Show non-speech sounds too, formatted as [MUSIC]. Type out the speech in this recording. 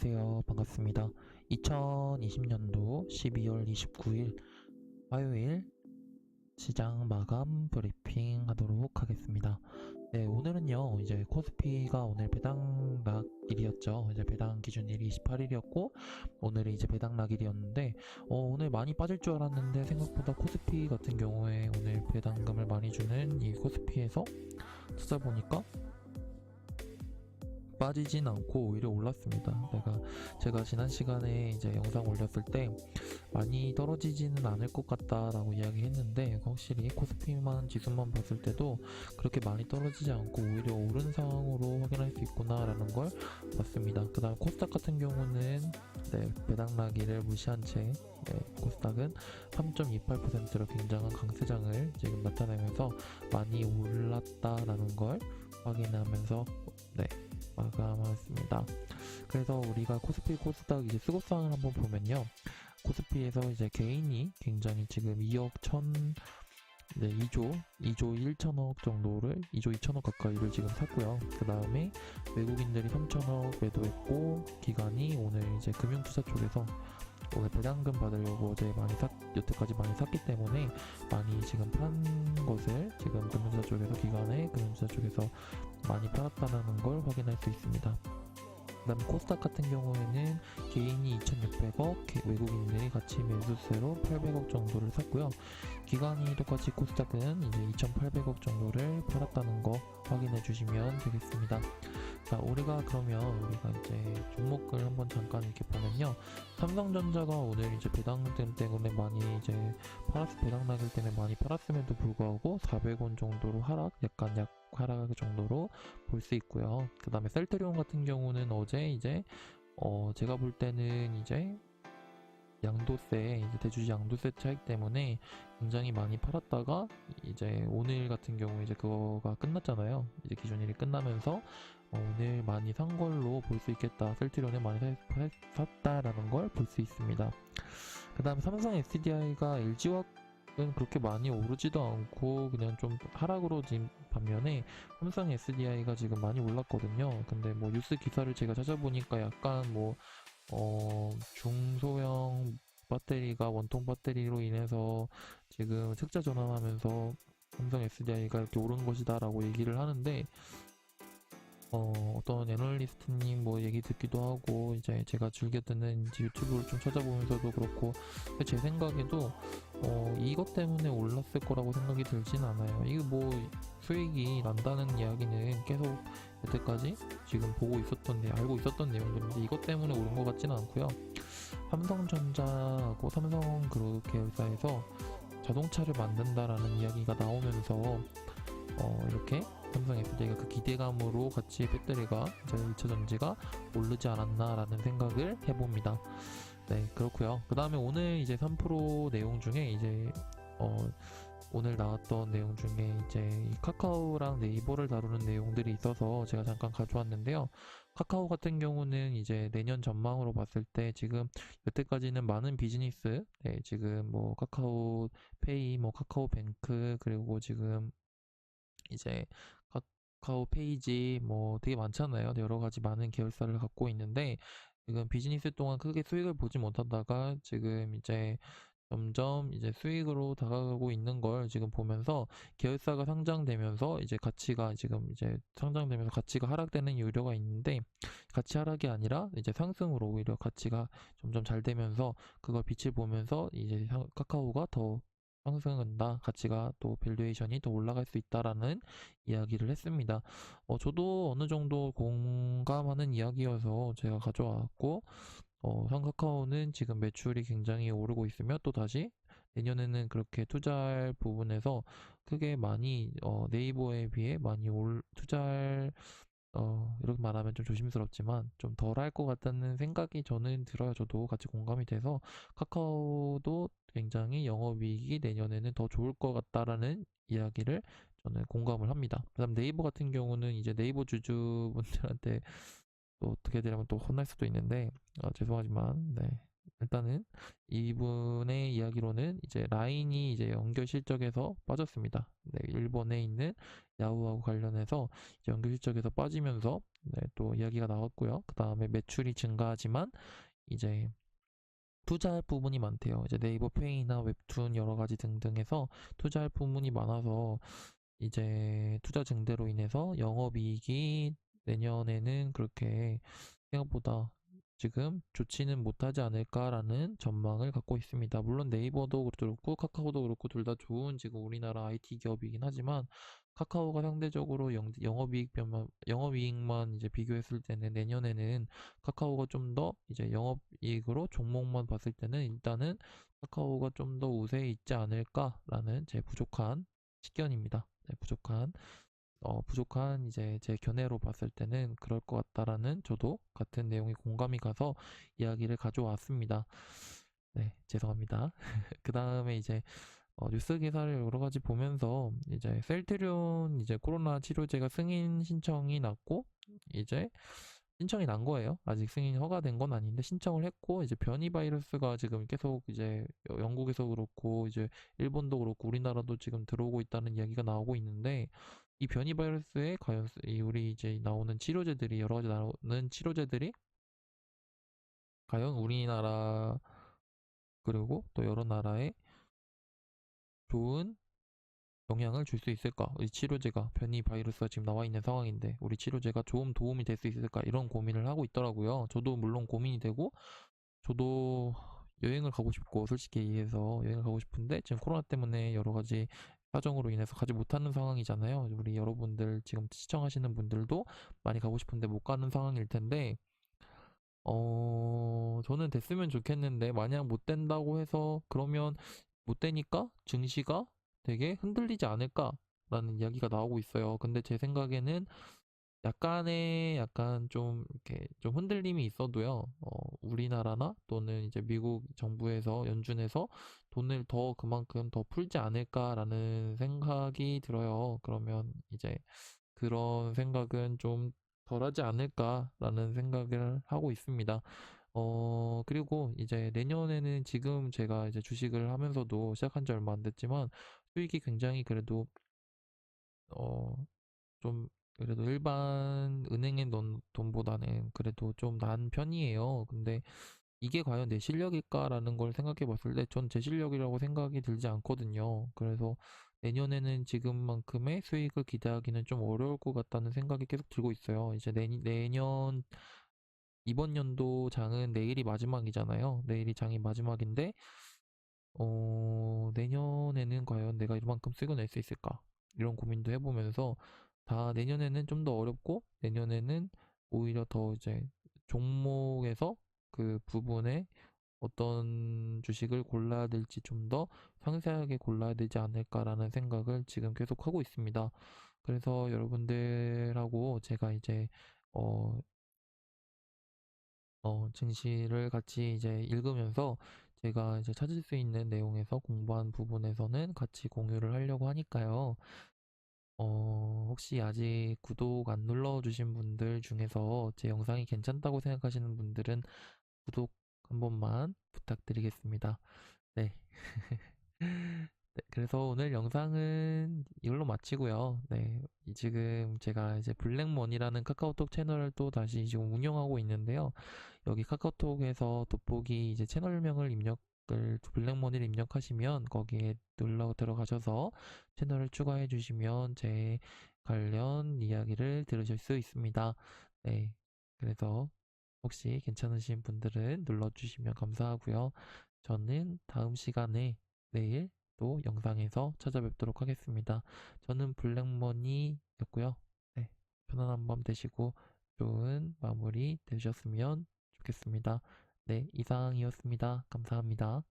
안녕하세요. 반갑습니다. 2020년도 12월 29일 화요일 시장 마감 브리핑 하도록 하겠습니다. 네, 오늘은요, 이제 코스피가 오늘 배당 낙일이었죠. 이제 배당 기준일이 28일이었고, 오늘이 이제 배당 낙일이었는데, 어, 오늘 많이 빠질 줄 알았는데, 생각보다 코스피 같은 경우에 오늘 배당금을 많이 주는 이 코스피에서 찾아보니까 빠지진 않고 오히려 올랐습니다. 내가 제가 지난 시간에 이제 영상 올렸을 때 많이 떨어지지는 않을 것 같다라고 이야기했는데 확실히 코스피만 지수만 봤을 때도 그렇게 많이 떨어지지 않고 오히려 오른 상황으로 확인할 수 있구나라는 걸 봤습니다. 그다음 코스닥 같은 경우는 네, 배당나기를 무시한 채 네, 코스닥은 3.28%로 굉장한 강세장을 지금 나타내면서 많이 올랐다라는 걸 확인하면서 네, 마감하였습니다. 그래서 우리가 코스피 코스닥 이제 수급상을 한번 보면요. 코스피에서 이제 개인이 굉장히 지금 2억 1천 네, 2조, 2조 1천억 정도를, 2조 2천억 가까이를 지금 샀고요. 그 다음에 외국인들이 3천억 매도했고, 기관이 오늘 이제 금융투자 쪽에서 오늘 배당금 받으려고 어제 많이 샀, 여태까지 많이 샀기 때문에 많이 지금 판 것을 지금 금융투자 쪽에서 기관에 금융투자 쪽에서 많이 팔았다는 걸 확인할 수 있습니다. 그 다음 코스닥 같은 경우에는 개인이 2,600억, 외국인들이 같이 매수세로 800억 정도를 샀고요. 기관이 똑같이 코스닥은 이제 2,800억 정도를 팔았다는 거 확인해 주시면 되겠습니다. 자, 우리가 그러면 우리가 이제 종목을 한번 잠깐 이렇게 보면요. 삼성전자가 오늘 이제 배당금 때문에 많이 이제 팔았, 배당 나기 때문에 많이 팔았음에도 불구하고 400원 정도로 하락, 약간 약 하락 정도로 볼 수 있고요. 그 다음에 셀트리온 같은 경우는 어제 이제 어 제가 볼 때는 이제 양도세 이제 대주주 양도세 차익 때문에 굉장히 많이 팔았다가 이제 오늘 같은 경우 이제 그거가 끝났잖아요. 이제 기준일이 끝나면서 어, 오늘 많이 산 걸로 볼 수 있겠다. 셀트리온에 많이 사- 사- 샀다라는 걸 볼 수 있습니다. 그 다음에 삼성 SDI가 LG와 은 그렇게 많이 오르지도 않고 그냥 좀 하락으로 지금 반면에 삼성 SDI가 지금 많이 올랐거든요. 근데 뭐 뉴스 기사를 제가 찾아보니까 약간 뭐 어, 중소형 배터리가 원통 배터리로 인해서 지금 책자 전환하면서 삼성 SDI가 이렇게 오른 것이다라고 얘기를 하는데 어, 어떤 애널리스트님 뭐 얘기 듣기도 하고 이제 제가 즐겨 듣는 이제 유튜브를 좀 찾아보면서도 그렇고 제 생각에도 어, 이것 때문에 올랐을 거라고 생각이 들진 않아요. 이게 뭐 수익이 난다는 이야기는 계속 여태까지 지금 보고 있었던 내 알고 있었던 내용들인데 이것 때문에 오른 것 같지는 않고요. 삼성전자하고 삼성 그룹 계열사에서 자동차를 만든다라는 이야기가 나오면서 어, 이렇게 삼성 SDI가 그 기대감으로 같이 배터리가 이제 2차 전지가 오르지 않았나라는 생각을 해봅니다. 네, 그렇고요. 그 다음에 오늘 이제 3프로 내용 중에 이제 어, 오늘 나왔던 내용 중에 이제 이 카카오랑 네이버를 다루는 내용들이 있어서 제가 잠깐 가져왔는데요. 카카오 같은 경우는 이제 내년 전망으로 봤을 때 지금 여태까지는 많은 비즈니스, 네, 지금 뭐 카카오 페이, 뭐 카카오 뱅크, 그리고 지금 이제 카카오 페이지 뭐 되게 많잖아요. 여러 가지 많은 계열사를 갖고 있는데 지금 비즈니스 동안 크게 수익을 보지 못하다가 지금 이제 점점 이제 수익으로 다가가고 있는 걸 지금 보면서 계열사가 상장되면서 이제 가치가 지금 이제 상장되면서 가치가 하락되는 우려가 있는데 가치 하락이 아니라 이제 상승으로 오히려 가치가 점점 잘 되면서 그걸 빛을 보면서 이제 상- 카카오가 더 상승한다 가치가 또 밸류에이션이 더 올라갈 수 있다라는 이야기를 했습니다. 어, 저도 어느 정도 공감하는 이야기여서 제가 가져왔고 어, 현카카오는 지금 매출이 굉장히 오르고 있으며 또 다시 내년에는 그렇게 투자할 부분에서 크게 많이 어, 네이버에 비해 많이 올 투자할 어, 이렇게 말하면 좀 조심스럽지만 좀 덜할 것 같다는 생각이 저는 들어요. 저도 같이 공감이 돼서 카카오도 굉장히 영업이익이 내년에는 더 좋을 것 같다라는 이야기를 저는 공감을 합니다. 그다음 네이버 같은 경우는 이제 네이버 주주분들한테 또 어떻게 되면 또 혼날 수도 있는데 어, 죄송하지만 네 일단은 이분의 이야기로는 이제 라인이 이제 연결 실적에서 빠졌습니다. 네, 일본에 있는 야후하고 관련해서 연결 실적에서 빠지면서 네, 또 이야기가 나왔고요. 그 다음에 매출이 증가하지만 이제 투자할 부분이 많대요. 이제 네이버 페이나 웹툰 여러 가지 등등해서 투자할 부분이 많아서 이제 투자 증대로 인해서 영업이익이 내년에는 그렇게 생각보다 지금 좋지는 못하지 않을까라는 전망을 갖고 있습니다. 물론 네이버도 그렇고 카카오도 그렇고 둘 다 좋은 지금 우리나라 IT 기업이긴 하지만 카카오가 상대적으로 영, 영업이익만 영업이익만 이제 비교했을 때는 내년에는 카카오가 좀 더 이제 영업이익으로 종목만 봤을 때는 일단은 카카오가 좀 더 우세에 있지 않을까라는 제 부족한 식견입니다. 네, 부족한 어, 부족한 이제 제 견해로 봤을 때는 그럴 것 같다라는 저도 같은 내용이 공감이 가서 이야기를 가져왔습니다. 네, 죄송합니다. [LAUGHS] 그 다음에 이제 어, 뉴스 기사를 여러 가지 보면서 이제 셀트리온 이제 코로나 치료제가 승인 신청이 났고 이제 신청이 난 거예요. 아직 승인이 허가된 건 아닌데 신청을 했고 이제 변이 바이러스가 지금 계속 이제 영국에서 그렇고 이제 일본도 그렇고 우리나라도 지금 들어오고 있다는 이야기가 나오고 있는데 이 변이 바이러스에 과연 이 우리 이제 나오는 치료제들이 여러 가지 나오는 치료제들이 과연 우리나라 그리고 또 여러 나라에 좋은 영향을 줄 수 있을까? 이 치료제가 변이 바이러스가 지금 나와 있는 상황인데 우리 치료제가 좀 도움이 될 수 있을까? 이런 고민을 하고 있더라고요. 저도 물론 고민이 되고 저도 여행을 가고 싶고 솔직히 얘기해서 여행을 가고 싶은데 지금 코로나 때문에 여러 가지 사정으로 인해서 가지 못하는 상황이잖아요. 우리 여러분들 지금 시청하시는 분들도 많이 가고 싶은데 못 가는 상황일 텐데 어 저는 됐으면 좋겠는데 만약 못 된다고 해서 그러면 못 되니까 증시가 되게 흔들리지 않을까라는 이야기가 나오고 있어요. 근데 제 생각에는 약간의 약간 좀 이렇게 좀 흔들림이 있어도요. 어, 우리나라나 또는 이제 미국 정부에서 연준에서 돈을 더 그만큼 더 풀지 않을까라는 생각이 들어요. 그러면 이제 그런 생각은 좀 덜하지 않을까라는 생각을 하고 있습니다. 어, 그리고 이제 내년에는 지금 제가 이제 주식을 하면서도 시작한 지 얼마 안 됐지만 수익이 굉장히 그래도 어, 좀 그래도 일반 은행에 넣은 돈보다는 그래도 좀 나은 편이에요. 근데 이게 과연 내 실력일까라는 걸 생각해 봤을 때 전 제 실력이라고 생각이 들지 않거든요. 그래서 내년에는 지금만큼의 수익을 기대하기는 좀 어려울 것 같다는 생각이 계속 들고 있어요. 이제 내, 내년 이번 연도 장은 내일이 마지막이잖아요. 내일이 장이 마지막인데, 어, 내년에는 과연 내가 이만큼 수익을 낼 수 있을까? 이런 고민도 해보면서, 다 내년에는 좀 더 어렵고, 내년에는 오히려 더 이제 종목에서 그 부분에 어떤 주식을 골라야 될지 좀 더 상세하게 골라야 되지 않을까라는 생각을 지금 계속 하고 있습니다. 그래서 여러분들하고 제가 이제, 어, 어, 증시를 같이 이제 읽으면서 제가 이제 찾을 수 있는 내용에서 공부한 부분에서는 같이 공유를 하려고 하니까요. 어, 혹시 아직 구독 안 눌러주신 분들 중에서 제 영상이 괜찮다고 생각하시는 분들은 구독 한 번만 부탁드리겠습니다. 네. [LAUGHS] 네, 그래서 오늘 영상은 이걸로 마치고요. 네, 지금 제가 이제 블랙머니라는 카카오톡 채널을 또 다시 지금 운영하고 있는데요. 여기 카카오톡에서 돋보기 이제 채널명을 입력을 블랙머니를 입력하시면 거기에 눌러 들어가셔서 채널을 추가해 주시면 제 관련 이야기를 들으실 수 있습니다. 네, 그래서 혹시 괜찮으신 분들은 눌러주시면 감사하고요. 저는 다음 시간에 내일 또 영상에서 찾아뵙도록 하겠습니다. 저는 블랙머니였고요. 네, 편안한 밤 되시고 좋은 마무리 되셨으면 좋겠습니다. 네, 이상이었습니다. 감사합니다.